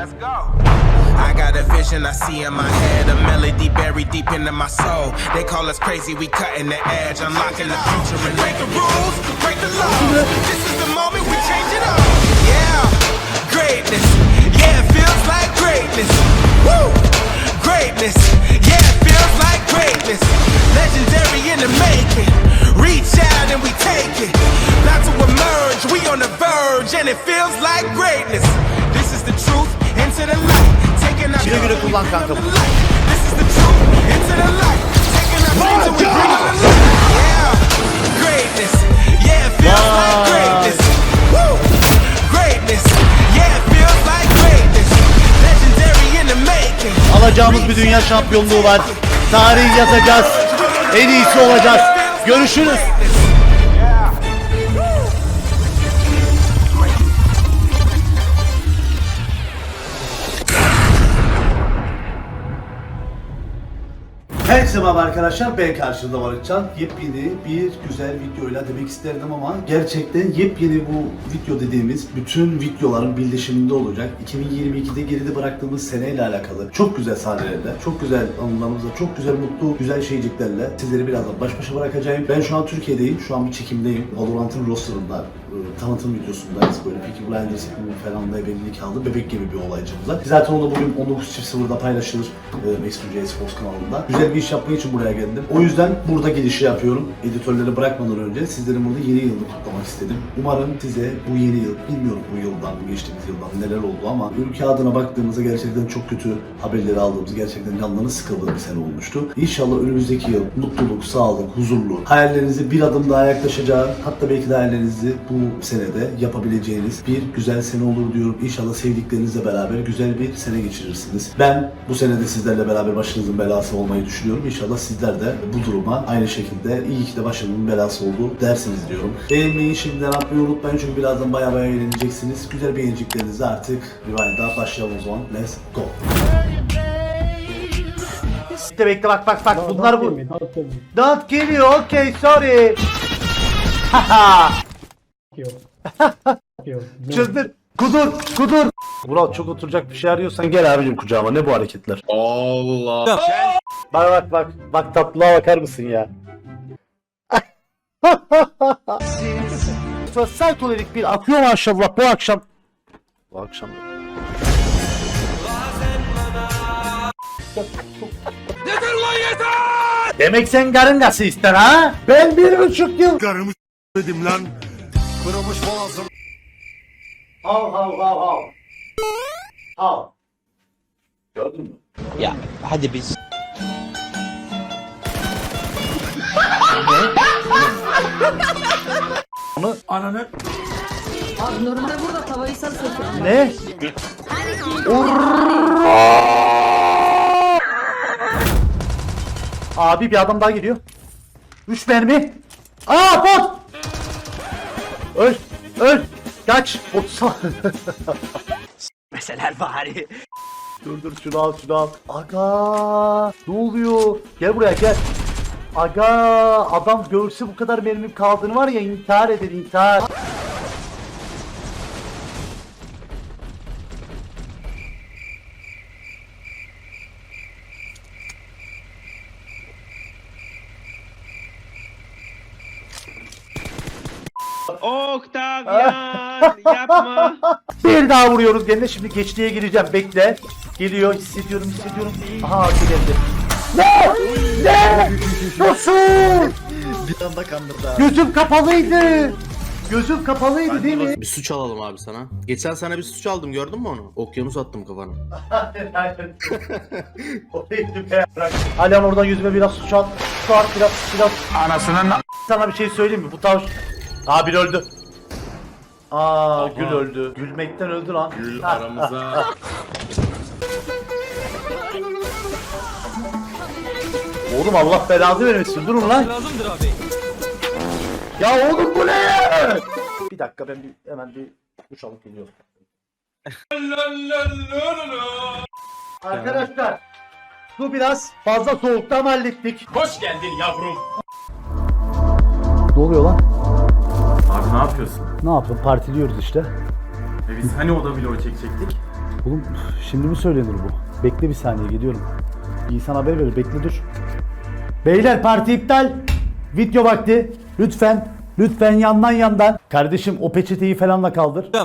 Let's go. I got a vision I see in my head, a melody buried deep into my soul. They call us crazy, we cutting the edge, unlocking the future and break the rules, break the laws. This is the moment we change it up. Yeah, greatness. Yeah, it feels like greatness. Woo, greatness. Yeah, it feels like greatness. Legendary in the making. Reach out and we take it. About to emerge, we on the verge, and it feels like greatness. This is the truth, Güle güle kullan kanka. Making. Alacağımız bir dünya şampiyonluğu var. Tarihi yazacağız. En iyisi olacağız. Görüşürüz. Herkese merhaba arkadaşlar ben karşınızda Barışcan. Yepyeni bir güzel videoyla demek isterdim ama gerçekten yepyeni bu video dediğimiz bütün videoların birleşiminde olacak. 2022'de geride bıraktığımız seneyle alakalı çok güzel sahnelerle, çok güzel anılarımızla, çok güzel mutlu, güzel şeyciklerle sizleri birazdan baş başa bırakacağım. Ben şu an Türkiye'deyim, şu an bir çekimdeyim. Valorant'ın rosterında tanıtım videosundayız böyle Peaky Blinders falan da evlilik aldı. Bebek gibi bir olaycımız var. Zaten onu da bugün 19.00'da paylaşılır e, Mesut CS Sports kanalında. Güzel bir iş yapmak için buraya geldim. O yüzden burada girişi yapıyorum. Editörleri bırakmadan önce sizlerin burada yeni yılını kutlamak istedim. Umarım size bu yeni yıl, bilmiyorum bu yıldan, geçtiğimiz yıldan neler oldu ama ülke adına baktığımızda gerçekten çok kötü haberleri aldığımız, gerçekten canlarının sıkıldığı bir sene olmuştu. İnşallah önümüzdeki yıl mutluluk, sağlık, huzurlu, hayallerinize bir adım daha yaklaşacağı, hatta belki de hayallerinizi bu senede yapabileceğiniz bir güzel sene olur diyorum. İnşallah sevdiklerinizle beraber güzel bir sene geçirirsiniz. Ben bu senede sizlerle beraber başınızın belası olmayı düşünüyorum. İnşallah sizler de bu duruma aynı şekilde iyi ki de başımın belası oldu dersiniz diyorum. Beğenmeyi şimdiden atmayı unutmayın çünkü birazdan baya baya eğleneceksiniz. Güzel beğeneceklerinizi artık Revivald'a başlayalım o zaman. Let's go. Bekle bekle bak bak bak bunlar bu. Don't kill you okay sorry. Haha. Çıldır. Kudur. Kudur. Vural çok oturacak bir şey arıyorsan gel abicim kucağıma. Ne bu hareketler? Allah. Bak bak bak. Bak tatlılığa bakar mısın ya? Sosyal tolerik bir akıyor maşallah bu akşam. Bu akşam. Yeter lan yeter! Demek sen karın gası ister ha? Ben bir buçuk yıl Karımı dedim lan. Kırılmış boğazım. Hav hav hav hav. Hav. Gördün mü? Ya hadi biz. Abi normalde burada tavayı sarı sokuyorum. Ne? Abi bir adam daha geliyor. Üç mermi. Aa bot! Öl! Öl! Kaç! Bot sağ. Meseler bari. dur dur şunu al şunu al. Aga! Ne oluyor? Gel buraya gel. Aga! Adam görse bu kadar mermim kaldığını var ya intihar eder intihar. Octavian yapma. Bir daha vuruyoruz gene şimdi geçtiğe gireceğim bekle. Geliyor hissediyorum hissediyorum. Aha arka geldi. Ne? Ne? Nasıl? Bir anda kandırdı abi. Gözüm kapalıydı. Gözüm kapalıydı değil mi? Bir suç alalım abi sana. Geçen sana bir suç aldım gördün mü onu? Okyanus attım kafana. Hala oradan yüzüme biraz su çal. Su at biraz biraz. Anasının Sana bir şey söyleyeyim mi? Bu tavş... Aa biri öldü. Aa Gül öldü. Gülmekten öldü lan. Gül aramıza. Oğlum Allah belanı vermesin. Durun lan. Lazımdır abi. Ya oğlum bu ne? Bir dakika ben bir hemen bir duş alıp geliyorum. Arkadaşlar su biraz fazla soğuktu ama hallettik. Hoş geldin yavrum. Ne yapıyorsun? Ne yapalım partiliyoruz işte. E biz hani oda vlogu çekecektik? Oğlum şimdi mi söylenir bu? Bekle bir saniye geliyorum. İnsan haber verir bekle dur. Beyler parti iptal. Video vakti. Lütfen. Lütfen yandan yandan. Kardeşim o peçeteyi falan da kaldır. Ben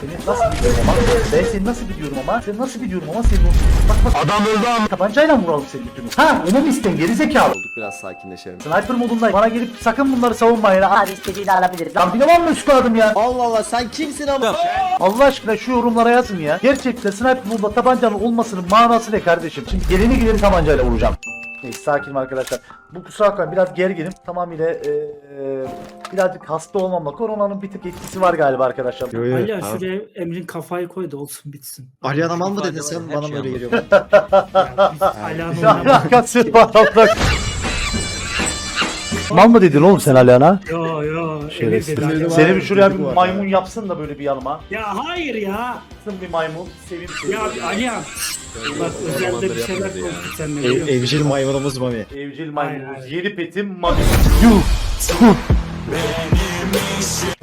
seni nasıl biliyorum ama? Ben seni nasıl biliyorum ama? Seni nasıl biliyorum ama senin o... Bak bak. Adam öldü ama. Tabancayla mı vuralım seni götünü? Ha onu mu isten geri zekalı? Biraz sakinleşelim. Sniper modundayım. Bana gelip sakın bunları savunmayın. ha. Hadi istediğini alabiliriz. Lan bir de var mı üstladım ya? Allah Allah sen kimsin ama? Allah aşkına şu yorumlara yazın ya. Gerçekten sniper modunda tabancanın olmasının manası ne kardeşim? Şimdi geleni gideni tabancayla vuracağım. Neyse sakinim arkadaşlar. Bu kusura bakmayın biraz gerginim. Tamamıyla eee birazcık hasta olmamla koronanın bir tık etkisi var galiba arkadaşlar. Ali şuraya Emrin kafayı koy da olsun bitsin. Ali Anaman mı dedin sen bana mı öyle geliyor? Ali Ne Hanım alakası var Allah. Mal mı dedin oğlum sen Alihan'a? Yo yo. Emir dedi. Seni bir şuraya bir maymun yapsın da böyle bir yanıma. Ya hayır ya. Yapsın bir maymun. Seveyim seni. Ya Alihan. Bak özelde bir şeyler konuştuk seninle. Ev, biliyorsun. evcil maymunumuz Mami. Evcil hayır. Yeni petim Mami. Yuh.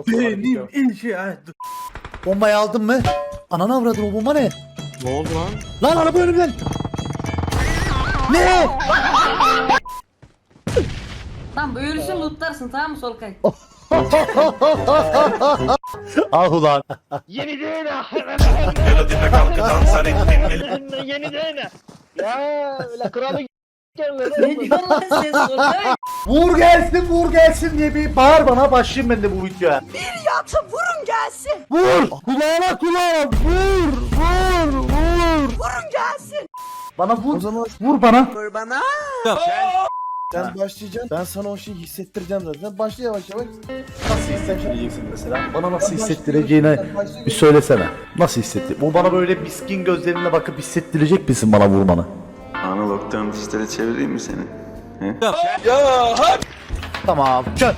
Benim inşaat. Bombayı aldın mı? Ananı avradın o bomba ne? Ne oldu lan? Lan araba önümden. Ne? Tamam ölürsün lootlarsın tamam mı Solkay? Ah ulan. Yeni değil Yeni değil Ya öyle kralı ne diyorsun lan sen Solkay? Vur gelsin vur gelsin diye bir bağır bana başlayayım ben de bu videoya. Bir yatı vurun gelsin. Vur! Kulağına kulağına vur! Vur! Vur! Vurun gelsin. Bana vur. Vur bana. Vur bana. Sen başlayacaksın. Ben sana o şeyi hissettireceğim zaten. Başla yavaş yavaş. Nasıl hissettireceksin mesela? Bana nasıl hissettireceğini bir söylesene. Nasıl hissetti? Bu bana böyle miskin gözlerinle bakıp hissettirecek misin bana vurmanı? Analogdan dijitale çevireyim mi seni? Tamam. Kör.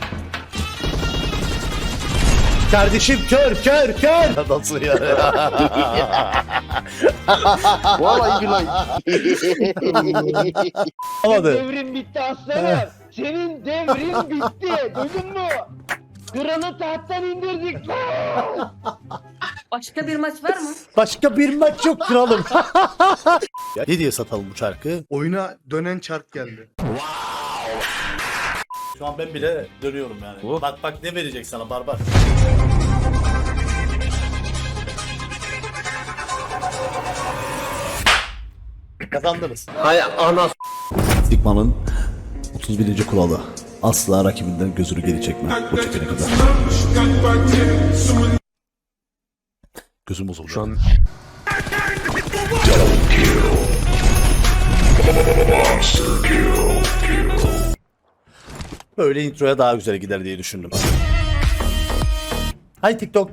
Kardeşim kör kör kör. Nasıl ya? Vallahi billahi. Olmadı. Devrin bitti aslanım. Senin devrin bitti. Duydun mu? Kralı tahttan indirdik. Başka bir maç var mı? Başka bir maç yok kralım. ne diye satalım bu çarkı? Oyuna dönen çark geldi. Şu an ben bile dönüyorum yani. Bak bak ne verecek sana barbar. Kazandınız. Hay ana. Stigma'nın 31. kuralı. Asla rakibinden gözünü geri çekme. Bu çekene kadar. Gözüm bozuldu. Şu an... Böyle introya daha güzel gider diye düşündüm. Hay TikTok.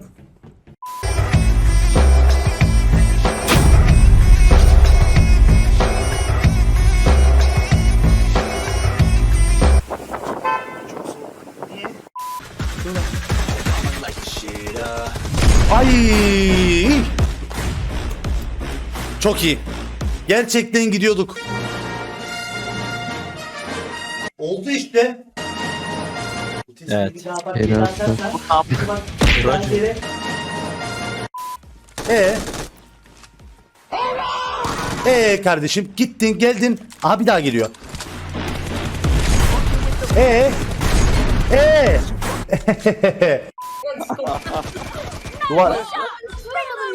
Ay! Çok iyi. Gerçekten gidiyorduk. Oldu işte. Evet. Ee? Ee kardeşim gittin geldin. Aha bir daha geliyor. Ee? Ee? Duvar.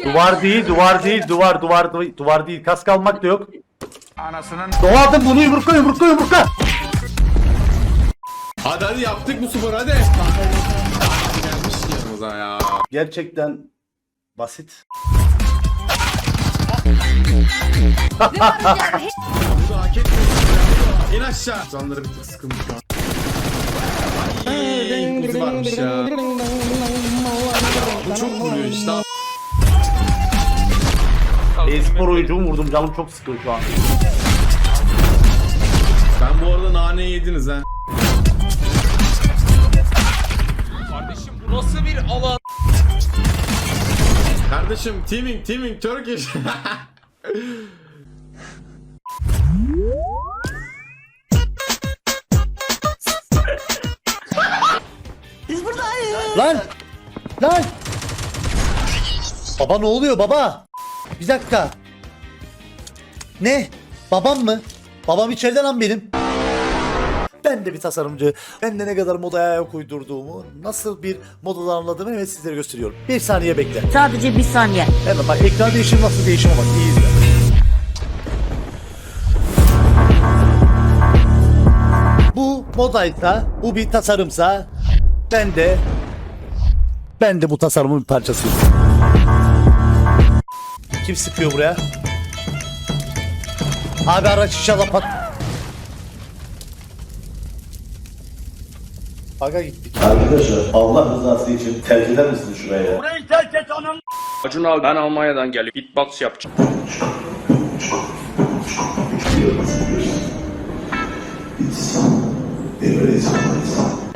Duvar değil, duvar değil, duvar, duvar, duvar, duvar değil. Kask almak da yok. Anasının. Doğadım bunu yumrukla, yumrukla, yumrukla. Hadi hadi yaptık bu sporu hadi. Gelmiş yanımıza ya. Gerçekten basit. Bunu hak etmiyorsun ya. İn aşağı. Canları bir tık. Ay, kuzu varmış ya. Çok vuruyor işte. E-spor oyuncumu vurdum, canım çok sıkıyor şu an. Ben bu arada nane yediniz ha. Kardeşim bu nasıl bir alan? Kardeşim teaming teaming Turkish. Lan! Lan! Baba ne oluyor baba? Bir dakika. Ne? Babam mı? Babam içeride lan benim. Ben de bir tasarımcı. Ben de ne kadar modaya ayak uydurduğumu, nasıl bir modadan anladığımı hemen sizlere gösteriyorum. Bir saniye bekle. Sadece bir saniye. Hemen bak ekran değişimi nasıl değişime bak. İyi izle. Bu modaysa, bu bir tasarımsa ben de ben de bu tasarımın bir parçasıyım. Kim sıkıyor buraya? Abi araç inşallah pat... Aga gittik. Arkadaşlar Allah rızası için terk eder misiniz şuraya? Acun abi ben Almanya'dan geliyorum. Beatbox yapacağım.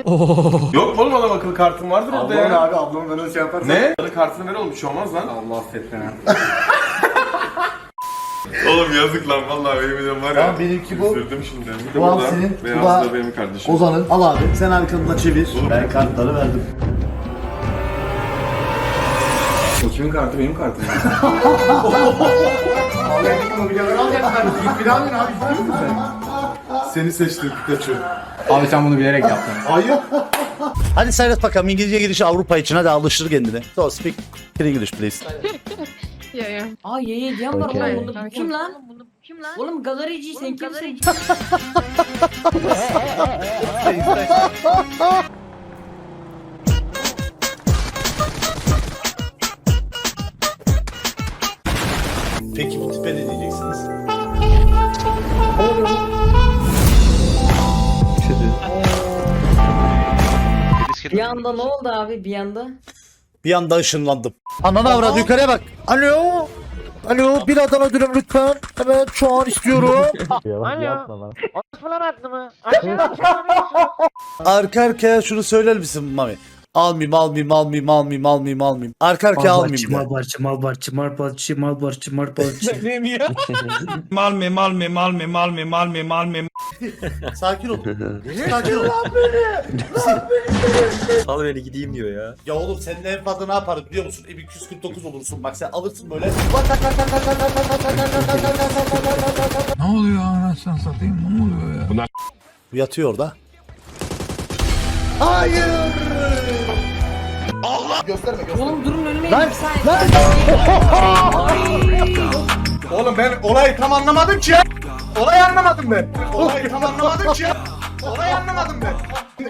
Yok oğlum adam akıllı kartın vardır orada ya. abi ablamı ben öyle şey yaparım. Ne? Akıllı kartını ver oğlum bir şey olmaz lan. Allah affet beni. Oğlum yazık lan vallahi benim videom var ya. Tamam, benimki bu. Üzüldüm şimdi. Bir de Bu burada senin, bu da- da benim kardeşim. Ozan'ın al abi sen arkandan çevir. Ben kartları verdim. O kimin kartı benim kartım. Allah'ım mobilyaları alacak kardeşim. Git bir daha abi. Seni seçtim Pikachu. Abi sen bunu bilerek yaptın. Hayır. Hadi seyret bakalım İngilizce girişi Avrupa için hadi alıştır kendini. So speak English please. Aa ye ye diyen var oğlum bunu kim lan? Kim lan? Oğlum galerici sen kimsin? Bir anda ne oldu abi bir anda? Bir anda ışınlandım. Ananı avradı yukarıya bak. Alo. Alo bir Adana dürüm lütfen. Evet şu an istiyorum. Arka arkaya şunu söyler misin Mami? Almayayım almayayım almayayım almayayım almayayım almayayım. Arka arkaya almayayım de. Malbarçı, malbarçı, malbarçı, malbarçı, malbarçı. Malmi malmi malmi malmi malmi malmi. Sakin ol. Sakin ol. Al beni gideyim diyor ya. Ya oğlum seninle en fazla ne yaparız biliyor musun? M249 olursun bak sen alırsın böyle. Ne oluyor anasını satayım ne oluyor ya? Bu yatıyor orada. Hayır. Oğlum durun önüme Lan, bir saniye. Oğlum ben olayı tam anlamadım ki. Olayı anlamadım ben. Olayı tam anlamadım ki. Olayı anlamadım ben.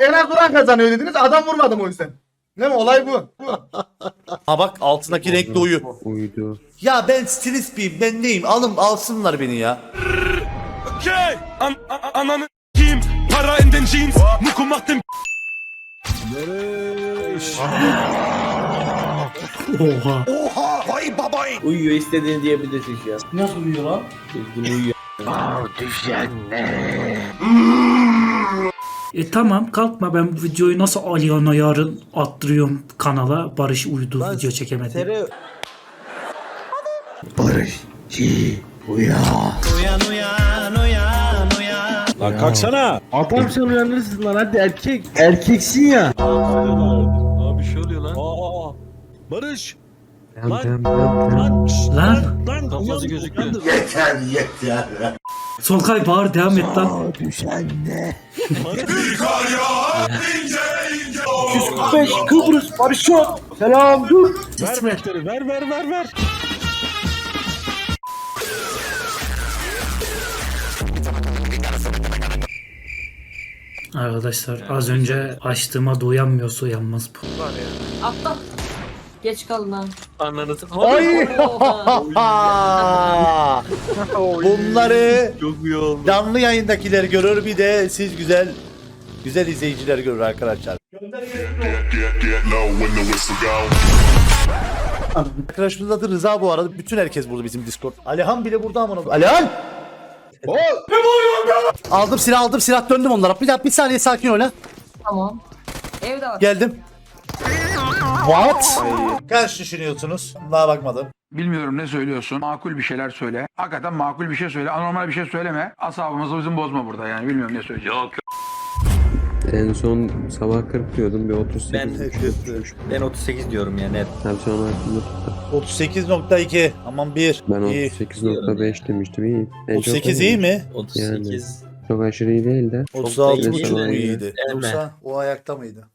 En az duran kazanıyor dediniz. Adam vurmadım o yüzden. Ne mi? Olay bu. Ha bak altındaki renkli uyu. Uyudu. Ya ben stilist miyim ben neyim alın alsınlar beni ya. Okay, an an ananı kim? Para in den Jeans, Muku macht den Oha. Oha, vay babay. Uyuyor istediğini diyebilirsin an. Nasıl uyuyor lan? Bilgin uyuyor. E tamam kalkma ben bu videoyu nasıl Aliana yarın attırıyorum kanala. Barış uyudu video çekemedi. Lan kalksana. Adam sen uyanırsın lan hadi erkek. Erkeksin ya. Abi şey oluyor lan. Aa. Barış. Lan. Lan. Lan Lan. Kafası gözüküyor. Yeter yeter. Solkay bağır devam et lan. 245 Kıbrıs barışıyor. Selam dur. İsmet. Ver ver ver ver. Arkadaşlar az önce açtığıma da uyanmıyorsa uyanmaz bu. Atla. Geç kaldın lan. Anladın. Ay. Bunları Çok iyi oldu. canlı yayındakiler görür bir de siz güzel güzel izleyiciler görür arkadaşlar. Arkadaşımızın adı Rıza bu arada. Bütün herkes burada bizim Discord. Alihan bile burada aman Allah'ım. Aldım silah aldım silah döndüm onlara. Bir dakika bir saniye sakin ol lan. Tamam. Evde var. Geldim. What? Kaç düşünüyorsunuz? Daha bakmadım. Bilmiyorum ne söylüyorsun. Makul bir şeyler söyle. Hakikaten makul bir şey söyle. Anormal bir şey söyleme. Asabımızı bizim bozma burada yani. Bilmiyorum ne söyleyeceğim. Yok En son sabah 40 diyordum bir 38. Ben Ben 38 diyorum ya net. Tabii sonra aklımda tuttu. 38.2. Aman bir. Ben iyi. 38.5 demiştim iyi. 38 iyi mi? 38. Çok aşırı iyi değil de. 36 iyi. buçuk iyiydi. Eme. Yoksa o ayakta mıydı?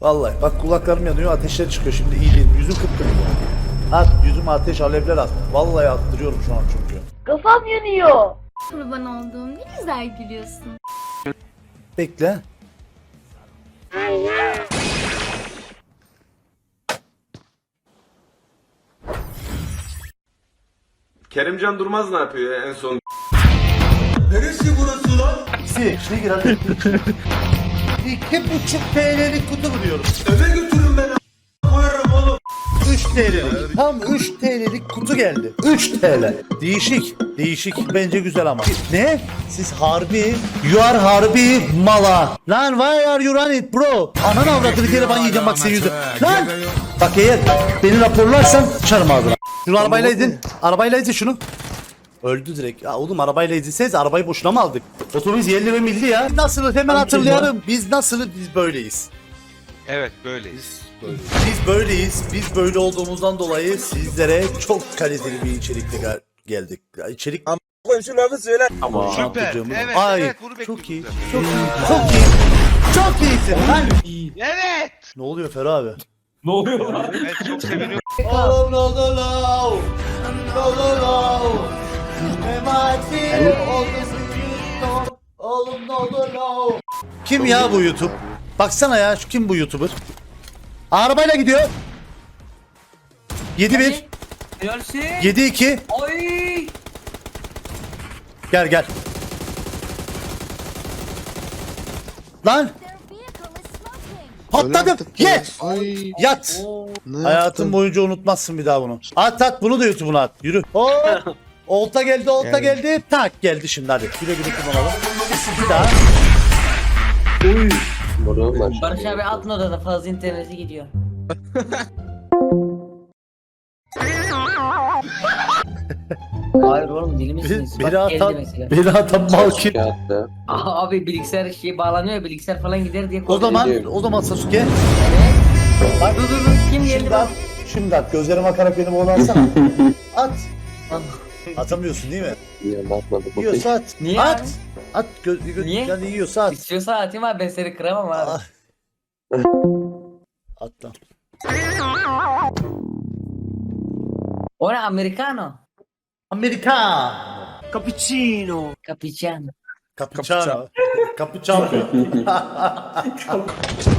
Vallahi bak kulaklarım yanıyor ateşler çıkıyor şimdi iyi değil. Yüzüm kıpkırmızı. At yüzüme ateş alevler at. Vallahi attırıyorum şu an çünkü. Kafam yanıyor. Kurban olduğum ne güzel gülüyorsun. Bekle. Kerimcan Durmaz ne yapıyor ya en son? İkisi içine gir hadi. İki buçuk TL'lik kutu buluyorum. Eve TL'lik. Tam 3 TL'lik kutu geldi. 3 TL. Değişik. Değişik. Bence güzel ama. Ne? Siz harbi. You are harbi mala. Lan why are you running bro? Anan avradını geri ban yiyeceğim bak senin yüzünden. Lan. Bak eğer beni raporlarsan çarım ağzına. Şunu arabayla edin. Arabayla edin şunu. Öldü direkt. Ya oğlum arabayla ezinseniz arabayı boşuna mı aldık? Otobüs yerli ve milli ya. Nasıl hemen hatırlayalım. Biz nasıl biz böyleyiz. Evet böyleyiz. Biz böyleyiz. Biz böyle olduğumuzdan dolayı sizlere çok kaliteli bir içerikle gel- geldik. Ya İçerik Koyun şu lafı söyle. ama Süper. Evet, Ay, evet, bunu çok iyi. Çok iyi. Çok iyi. Çok iyisin lan. Evet. Ne oluyor Ferah abi? Ne oluyor lan? Ben çok seviniyorum. Oğlum ne oldu lan? Ne oldu lan? Memati oldu sıkıntı. Oğlum ne oldu lan? Kim ya bu YouTube? Baksana ya şu kim bu YouTuber? Arabayla gidiyor. 7-1 Helalsin. 7-2 Ay. Gel gel. Lan patladım. Yes. Yat. Hayatın boyunca unutmazsın bir daha bunu. At at bunu da YouTube'una at. Yürü. Oo. Olta geldi, olta geldi. Tak geldi şimdi hadi. Güle güle kullanalım. Bir daha. Uy. Başlıyor. Barış abi altın odada fazla interneti gidiyor. Hayır oğlum deli misiniz? Bir- Bak biri geldi atan, mesela. biri atan mal? Kağıtta. Abi bilgisayar şey bağlanıyor ya bilgisayar falan gider diye O korkuyorum. zaman, o zaman Sasuke. Evet. Bak, Dur dur dur kim geldi Şimdi bak. at. Şimdi at. Gözlerime bakarak beni bana atsana. At. Atamıyorsun değil mi? Bakmadı. Bu Yiyorsa at. Niye at. abi? At. Göz, göz, Niye? Yani yiyorsa at. İstiyorsa atayım abi ben seni kıramam abi. Ah. At lan. O ne americano? Amerika. Cappuccino.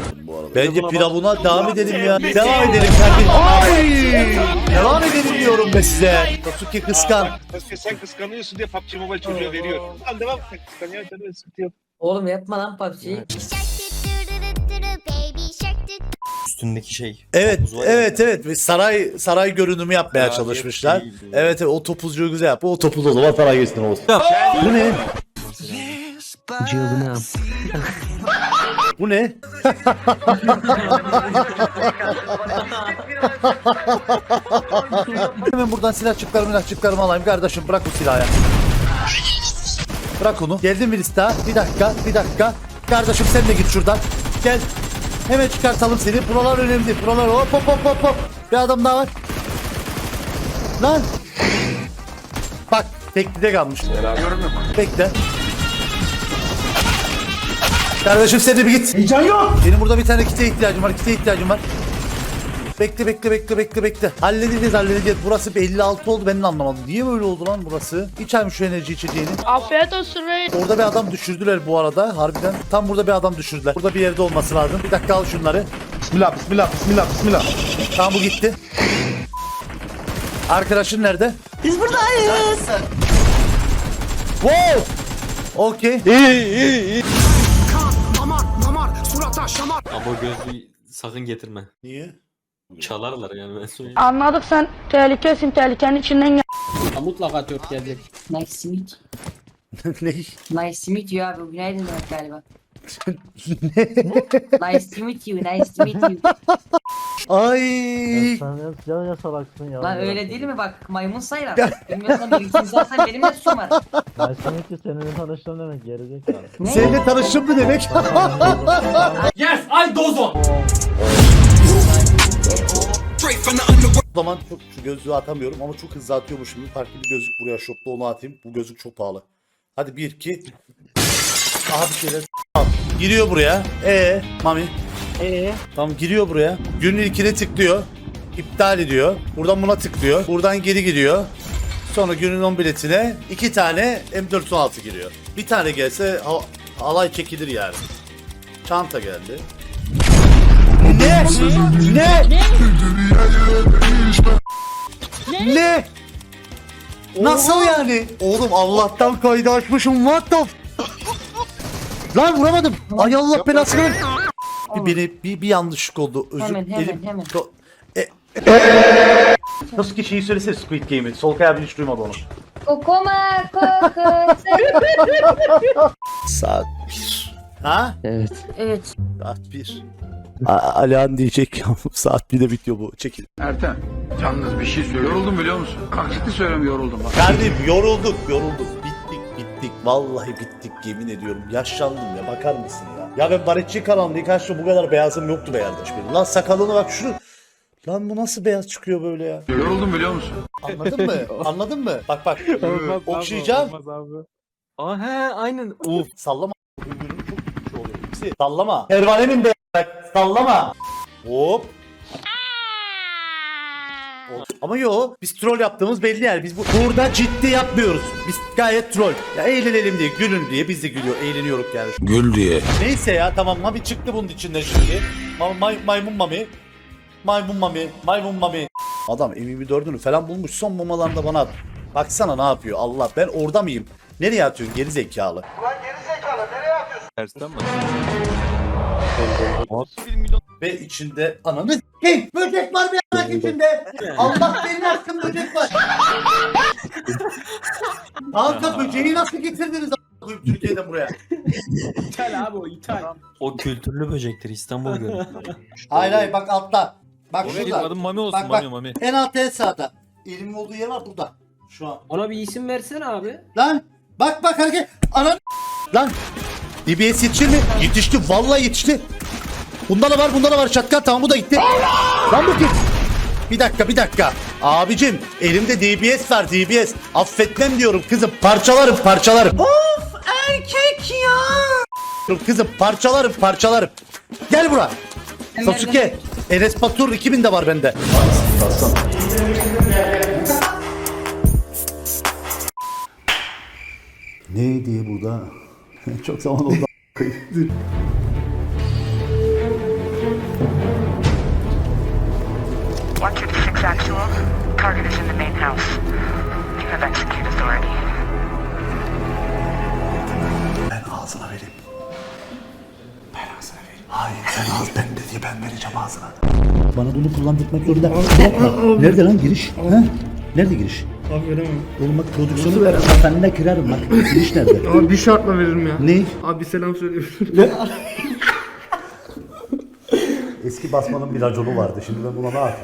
Cappuccino. Cappuccino. Bence pilavına devam edelim ya. Devam edelim kardeşim. Ay! Devam edelim diyorum ben size. Sasuke kıskan. Sen kıskanıyorsun diye PUBG Mobile çocuğa veriyor. Lan devam sen kıskanıyor. Sen sıkıntı yok. Oğlum yapma lan PUBG'yi. Üstündeki şey. Evet, Topuz var ya. evet, evet. Ve saray saray görünümü yapmaya Ya, çalışmışlar. yok değil. Evet, evet, o topuzcuğu güzel yap. O topuz o zaman saray geçsin olsun. Bu ne? Cıvına. Bu ne? Hemen buradan silah çıplarımı silah çıplarımı alayım kardeşim bırak bu silahı. Bırak onu. Geldim birisi daha. Bir dakika, bir dakika. Kardeşim sen de git şuradan. Gel. Hemen çıkartalım seni. Buralar önemli. Buralar hop hop hop hop hop. Bir adam daha var. Lan. Bak teklide kalmış. Bekle. Kardeşim sen de bir git. Heyecan yok. Benim burada bir tane kite ihtiyacım var. Kite ihtiyacım var. Bekle bekle bekle bekle bekle. Halledeceğiz halledeceğiz. Burası bir 56 oldu ben de anlamadım. Niye böyle oldu lan burası? İçerim şu enerji içeceğini. Afiyet olsun be. Orada bir adam düşürdüler bu arada harbiden. Tam burada bir adam düşürdüler. Burada bir yerde olması lazım. Bir dakika al şunları. Bismillah bismillah bismillah bismillah. Tamam bu gitti. Arkadaşın nerede? Biz buradayız. Wow! Okey. Ama gözlüğü sakın getirme. Niye? Çalarlar yani ben söyleyeyim. Anladık sen tehlikesin tehlikenin içinden gel. Mutlaka Türk gelecek. Nice to meet ne? Nice to meet you abi. Günaydın demek galiba. Nice to meet you. Nice to meet you. Ay. Lan öyle değil mi bak maymun sayılar. Bilmiyorsan bir ikinci zaten benim de suçum var. Ne? Seninle tanıştım mı demek? Yes, I dozo. O zaman çok şu gözlüğü atamıyorum ama çok hızlı atıyormuşum. Farklı bir gözlük buraya shopta onu atayım. Bu gözlük çok pahalı. Hadi bir iki. Aha bir şeyler al. Giriyor buraya. E Mami. Ee? Tamam giriyor buraya. Günün ilkine tıklıyor. İptal ediyor. Buradan buna tıklıyor. Buradan geri gidiyor. Sonra günün 10 biletine iki tane M416 giriyor. Bir tane gelse ha- alay çekilir yani. Çanta geldi. Ne? Ne? Ne? Nasıl yani? Oğlum Allah'tan kaydı açmışım. What the f- Lan vuramadım. Ay Allah belasını. Bir, beni, bir, bir yanlışlık oldu. Özür Hemen, hemen, hemen. To- E, Nasıl ki şeyi söylesene Squid Game'i. Sol kaya hiç duymadı onu. Kokoma koko. Saat 1. Ha? Evet. Evet. Saat 1. Alihan diyecek. Saat 1'de bitiyor bu. Çekil. Ertem yalnız bir şey söyle. Yoruldum biliyor musun? Bak ciddi söylüyorum yoruldum bak. Kardeşim yorulduk yorulduk. Bittik. Vallahi bittik yemin ediyorum. Yaşlandım ya bakar mısın ya? Ya ben baretçi kanalımda ilk açtım bu kadar beyazım yoktu be kardeş benim. Lan sakalına bak şunu. Lan bu nasıl beyaz çıkıyor böyle ya? Yoruldum biliyor musun? Anladın mı? Anladın mı? Bak bak. Okşayacağım. Aa he aynen. Of. Sallama. Öbürünün çok güçlü oluyor. İkisi. Sallama. Pervanemin be. Bak, Sallama. Hop. Ama yo biz troll yaptığımız belli yani biz bu burada ciddi yapmıyoruz. Biz gayet troll. Ya eğlenelim diye gülün diye biz de gülüyor eğleniyoruz yani. Gül diye. Neyse ya tamam Mami çıktı bunun içinden şimdi. Ma- may- maymun Mami. Maymun Mami. Maymun Mami. Adam M24'ünü falan bulmuş son mamalarını da bana at. Baksana ne yapıyor Allah ben orada mıyım? Nereye atıyorsun geri zekalı? Tersten mi? Ve içinde ananı Hey böcek var bir yanak içinde. Allah beni aşkın böcek var. Kanka böceği nasıl getirdiniz a**ayım Türkiye'den buraya? O kültürlü böcektir İstanbul görüntüleri. Hayır hayır bak altta. Bak Benim şurada. adım Mami olsun Bak, bak. Mami Mami. En altta en sağda. Elimin olduğu yer var burada. Şu an. Ona bir isim versene abi. Lan bak bak hareket. Anan. Lan. DBS yetişir mi? Yetişti. Vallahi yetişti. Bunda da var bunda da var. Şatkan tamam bu da gitti. Lan bu git. Bir dakika bir dakika. Abicim elimde DBS var DBS. Affetmem diyorum kızım. Parçalarım parçalarım. Of erkek ya. Kızım parçalarım parçalarım. Gel buraya. Sasuke. Enes Batur 2000 de var bende. Ne diye burada? Çok zaman oldu. One two six actual. Target is in the main house. You have execute authority. Ben ağzına vereyim. Ben ağzına vereyim. Hayır sen ağız ben de diye ben vereceğim ağzına. Bana bunu kullandırmak zorunda. Nerede lan giriş? Ha? Nerede giriş? Abi veremem. Oğlum bak prodüksiyonu ver. Ben de kırarım bak. Giriş nerede? Abi bir şartla veririm ya. ne? Abi bir selam söyleyebilirim. Eski basmanın bir raconu vardı. Şimdi ben buna ne yapayım?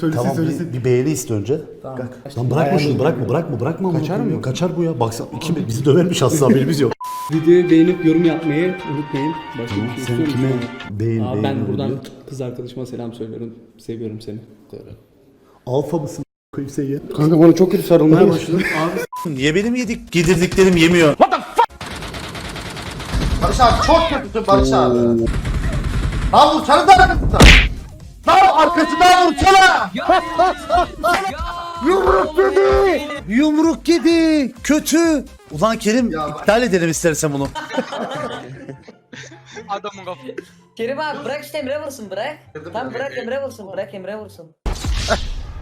Söylesin Tamam söylesin. bir, bir beğeni iste önce. Kalk. Lan bırakma şunu bırakma bırakma bırakma. Kaçar Bunu. mı? Kaçar bu ya. Baksana iki bizi dövermiş aslında haberimiz yok. Videoyu beğenip yorum yapmayı unutmayın. Başka bir şey Sen kime beğen Abi ben beğeniyorum buradan diyor? kız arkadaşıma selam söylüyorum. Seviyorum seni. Alfa mısın? Ya. Kanka bana çok kötü sarılmaya başladı. Abi Niye benim yedik yedirdiklerim yemiyor? Barış abi çok kötüsün Barış abi. Lan vursana da arkasından. Lan arkasından vursana. Yumruk yedi. Yumruk yedi. Kötü. Ulan Kerim iptal edelim istersen bunu. Kerim abi bırak işte Emre vursun bırak. Tamam bırak Emre vursun bırak Emre vursun.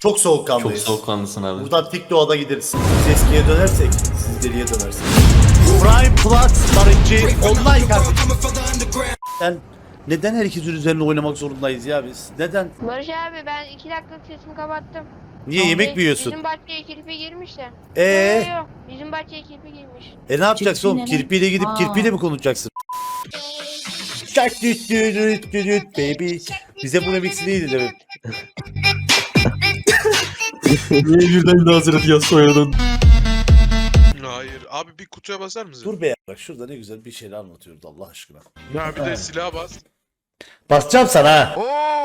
Çok soğukkanlıyız. Çok soğukkanlısın abi. Buradan TikTok'a da gideriz. Biz eskiye dönersek siz geriye dönersiniz. Prime Plus barıncı online kardeşim. Sen neden herkesin üzerine oynamak zorundayız ya biz? Neden? Barış abi ben iki dakika sesimi kapattım. Niye yemek mi yiyorsun? Bizim bahçeye kirpi girmiş de. Ee, Bizim bahçeye kirpi girmiş. e ne yapacaksın oğlum? Kirpiyle gidip Aa. kirpiyle mi konuşacaksın? Şak düt düt düt düt düt baby. Bize bu remix'i neydi demek? Niye birden Nazret ya soyadın? Hayır. Abi bir kutuya basar mısın? Dur be. Bak şurada ne güzel bir şeyler anlatıyoruz Allah aşkına. Ya bir de silah bas. Basacağım sana ha.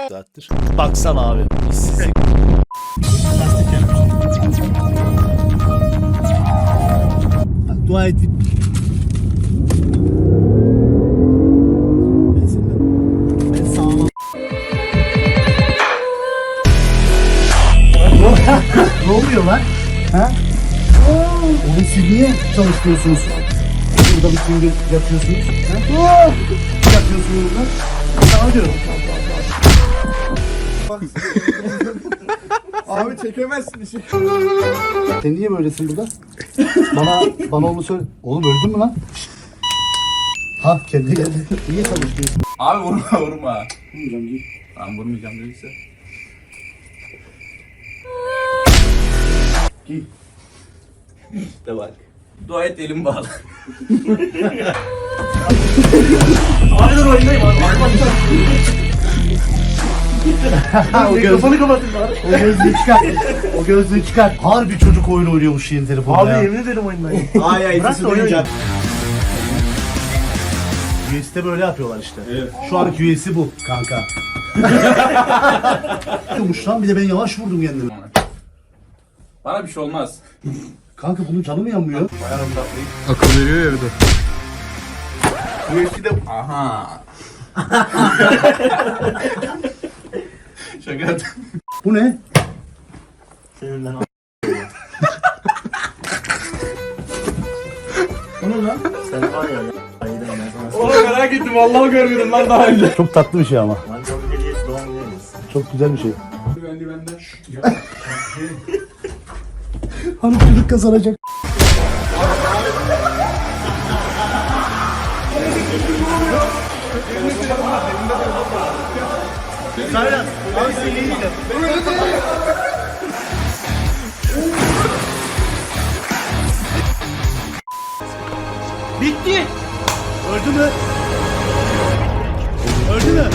Saattir. Baksana abi. İşsizlik. Dua et. Ne oluyor lan? Ha? Onu siz niye çalıştırıyorsunuz? Burada bütün gün yatıyorsunuz. Ha? Yatıyorsunuz burada. Sana diyorum. Abi çekemezsin işi. Sen niye böylesin burada? bana bana onu söyle. Oğlum öldün mü lan? Ha kendi geldi. Niye çalışıyorsun? Abi vurma vurma. Vurmayacağım değil. Ben vurmayacağım değilse. Giy. De bak. Dua et elim bağlı. Aynen oynayayım abi. o Mikrofonu kapatın bari. O gözlüğü çıkar. O gözlüğü çıkar. Harbi çocuk oyun oynuyormuş yeni telefonda Abi ya. yemin ederim oyundayım. Ay ay sesi duyunca. US'de böyle yapıyorlar işte. Şu anki üyesi bu kanka. Yumuş lan bir de ben yavaş vurdum kendimi. Bana bir şey olmaz. Kanka bunun canı mı yanmıyor? Akıl veriyor ya bir de. UFC'de... Aha. Şaka yaptım. Bu ne? Oğlum merak ettim vallahi görmedim lan daha önce. Çok tatlı bir şey ama. Çok güzel bir şey. Bende bende. Hanım çocuk kazanacak. Bitti. Öldü mü? Öldü mü?